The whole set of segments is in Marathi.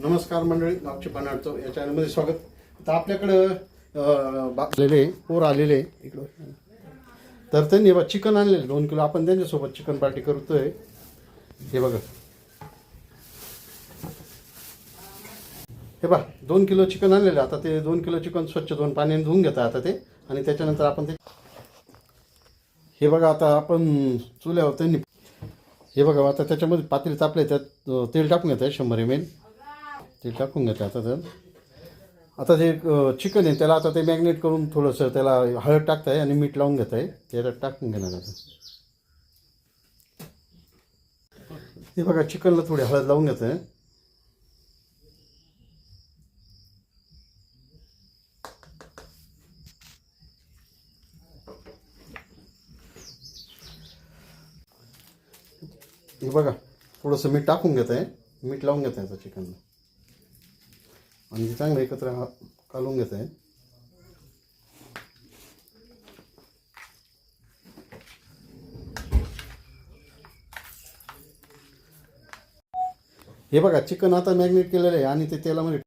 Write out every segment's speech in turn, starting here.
नमस्कार मंडळी मागचे पानाडचं या चॅनलमध्ये स्वागत. आता आपल्याकडं बागलेले पोर आलेले इकडं. तर त्यांनी बा चिकन आणलेले दोन किलो. आपण त्यांच्यासोबत चिकन पार्टी करतोय. हे बघा. हे बा दोन किलो चिकन आणलेलं. आता ते दोन किलो चिकन स्वच्छ दोन पाण्याने धुवून घेता आता ते. आणि त्याच्यानंतर आपण ते हे बघा आता आपण चुल्यावर त्यांनी हे बघा आता त्याच्यामध्ये पातळी तापले त्यात तेल टाकून घेत आहे शंभर एम एल ते टाकून घेते आता तर आता जे चिकन आहे त्याला आता ते मॅग्नेट करून थोडंसं त्याला हळद टाकत आहे आणि मीठ लावून घेत आहे त्याला टाकून घेणार आता. हे बघा चिकनला थोडी हळद लावून घेत आहे हे बघा थोडंसं मीठ टाकून घेत आहे मीठ लावून घेत आहे आता चिकनला. आणि ते चांगलं एकत्र हा- कालून घेत आहे. हे बघा चिकन आता मॅग्नेट केलेलं आहे आणि ते तेलामध्ये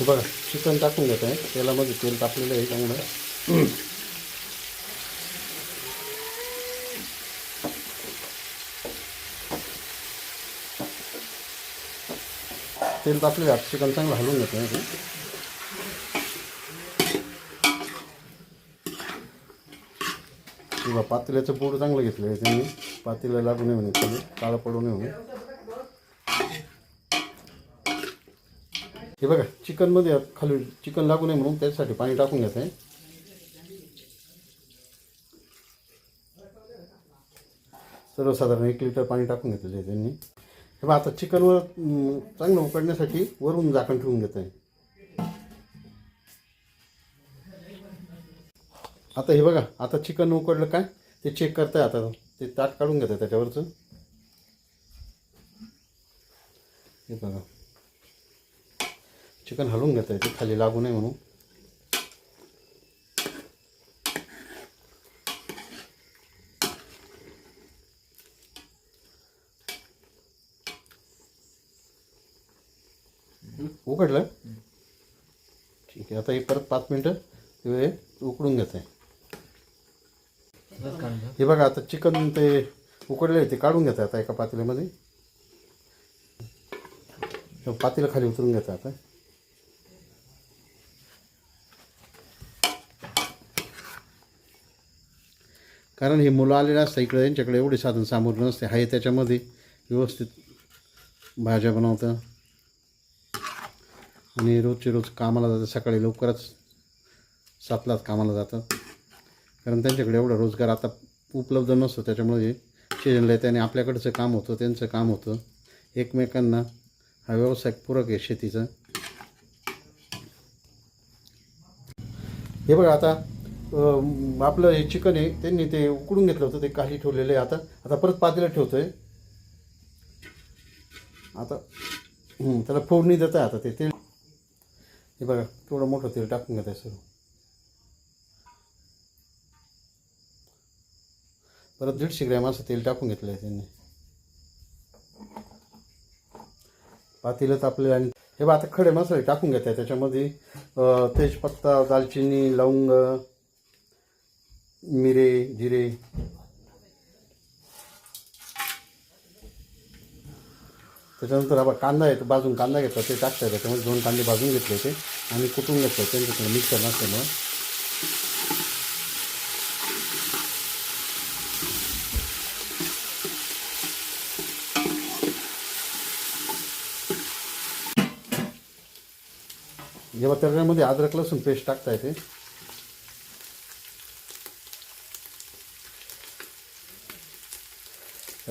बघा चिकन टाकून घेत आहे. तेलामध्ये तेल टाकलेलं आहे चांगलं. तेल तापलेलं आहे चिकन चांगलं हलवून घेतो आहे ते. किंवा पातेल्याचं पोड चांगलं घेतलं आहे त्यांनी. पातेला लागू नये म्हणे खाली काळं पडू नये म्हणे. हे बघा चिकनमध्ये खाली चिकन लागू नये म्हणून त्याच्यासाठी पाणी टाकून घेत आहे. सर्वसाधारण एक लिटर पाणी टाकून घेतलेलं आहे त्यांनी. हे बघा आता चिकनवर चांगलं उकडण्यासाठी वरून झाकण ठेवून घेत आहे. आता हे बघा आता चिकन उकडलं काय? ते चेक करताय आता. ते ताट काढून घेत आहे त्याच्यावरचं. हे बघा. चिकन हलवून घेत आहे ते खाली लागू नये म्हणून. उकडलं ठीक आहे आता हे परत पाच मिनटं ते उकडून घेत. आहे हे बघा आता चिकन ते उकडले आहे ते काढून घेत आहे आता एका पातेल्यामध्ये. हे पातेलं खाली उतरून घेत आहे आता. कारण हे मुलं आलेले असतात इकडे यांच्याकडे एवढे साधन सामुग्री नसते हाय त्याच्यामध्ये व्यवस्थित भाज्या बनवतं. आणि रोजचे रोज कामाला जातं सकाळी लवकरच सातलाच कामाला जातं कारण त्यांच्याकडे एवढा रोजगार आता उपलब्ध नसतो. त्याच्यामुळे सीजनला येते आणि आपल्याकडचं काम होतं त्यांचं काम होतं. एकमेकांना हा व्यवसाय पूरक आहे शेतीचा. हे बघा आता आपलं हे चिकन आहे त्यांनी ते उकडून घेतलं होतं ते काही ठेवलेलं आहे आता. आता परत पातेलं ठेवतो आहे आता त्याला फोडणी देत आहे आता ते. तेल हे बघा केवढं मोठं तेल टाकून घेत आहे सर्व. परत दीडशे ग्रॅम असं तेल टाकून घेतलं आहे त्यांनी. पातेलं तापलेलं आणि हे बघा आता खडे मसाले टाकून घेत आहे त्याच्यामध्ये तेजपत्ता दालचिनी लवंग मिरे जिरे. त्याच्यानंतर आपण कांदा येतो बाजून कांदा घेतला ते टाकता त्याच्यामध्ये दोन कांदे भाजून घेतले होते. आणि कुटून घेतलं? त्यांच्याकडे मिक्सर नसल्यामुळं. जेव्हा त्याच्यामध्ये अद्रक लसूण पेस्ट टाकता येते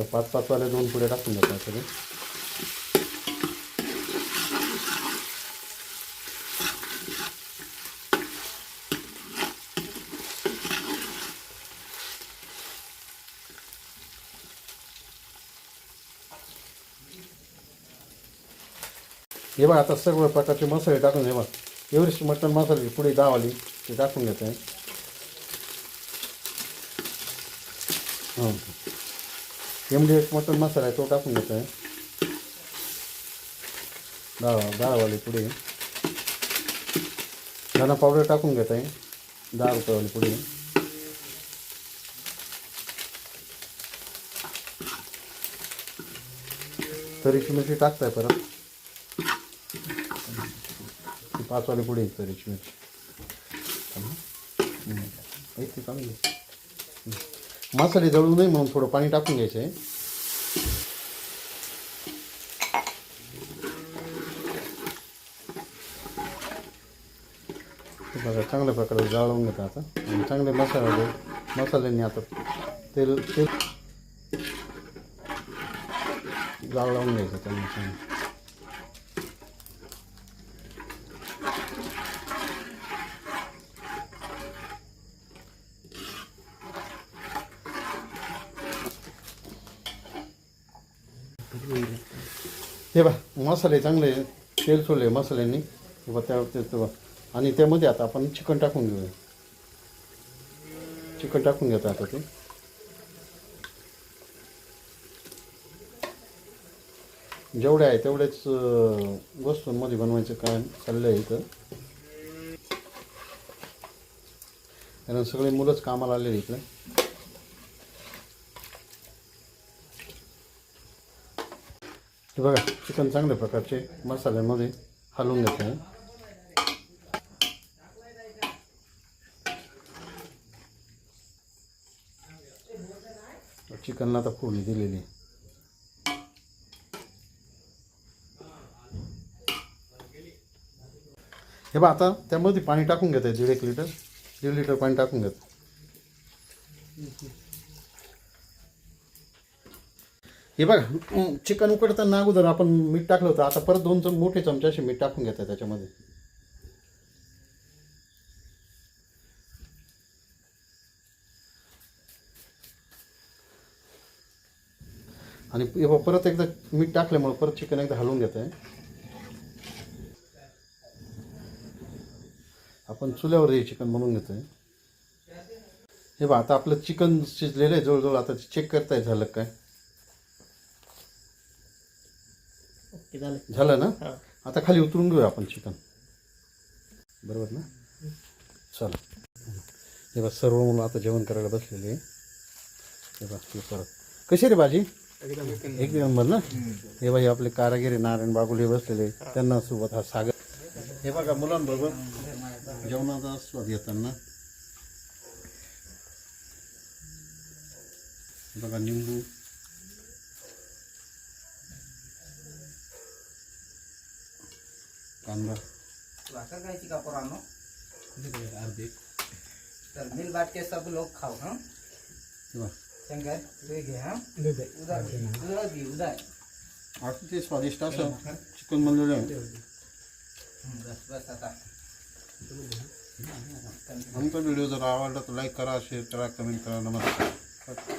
पाच पाचवाले दोन पुढे टाकून देतात सगळे हे बघा आता सर्व प्रकारचे मसाले टाकून हे बघ. एव्हरेस्ट मटण मसाले पुढे दहावाली ते टाकून घेत. आहे हां. हो. एम मटन मसाला आहे तो टाकून घेत. आहे डाळ डाळवाली पुढे. धना पावडर टाकून घेत. आहे दहा रुपयावाली पुढे. तरीची मिरची टाकताय परत. ती पाचवाली पुढे येतो तरीची मिरची ती चांगली मसाले जळू नये म्हणून थोडं पाणी टाकून घ्यायचं आहे बघा चांगल्या प्रकारे जाळवून घेतात आता. आणि चांगले मसाले मसाल्यांनी आता तेल तेल जाळवून घ्यायचं त्यांना. चांगलं हे बा मसाले चांगले तेल सोडले मसाल्यांनी. बा त्या तेच बा. आणि त्यामध्ये आता आपण चिकन टाकून घेऊया. चिकन टाकून घेतो आता ते. जेवढे आहे तेवढेच वस्तूंमध्ये बनवायचं काम चाललं आहे इथं. कारण सगळे मुलंच कामाला आलेले इकडे हे बघा चिकन चांगल्या प्रकारचे मसाल्यामध्ये हलवून घेत आहे. चिकनला आता फोडणी दिलेली हे बघा आता त्यामध्ये पाणी टाकून घेत आहे दीड एक लिटर. दीड लिटर पाणी टाकून घेत. हे बघा चिकन उकडताना अगोदर आपण मीठ टाकलं होतं आता परत दोन चम मोठे चमचे असे मीठ टाकून घेत आहे त्याच्यामध्ये. आणि परत एकदा मीठ टाकल्यामुळे परत चिकन एकदा हलवून घेत आहे. आपण चुल्यावर हे चिकन बनवून घेतोय. हे बघा आता आपलं चिकन शिजलेलं आहे जवळजवळ आता चेक करताय झालं काय? ओके झालं. झालं ना? आता खाली उतरून घेऊया आपण चिकन. बरोबर ना? चला. हे बघ सर्व मुलं आता जेवण करायला बसलेले आहे. हे बघ हे परत. कशी रे भाजी? एक नंबर ना? हे बाई आपले कारागिरी नारायण बागुले बसलेले त्यांना सोबत हा सागर. हे बघा मुलांबरोबर जेवणाचा स्वाद घेताना. हे बघा निंबू. कांदा. भाकर खायची का पोरांनो? तर मिल बाट के सब लोग खाओ हाँ? शंकर ले घे हाँ? उधर उधर भी उधर अतिशय स्वादिष्ट असं चिकन बनलेलं बस बस आता. आमचा व्हिडिओ जर आवडला तर लाईक करा शेअर करा कमेंट करा. नमस्कार.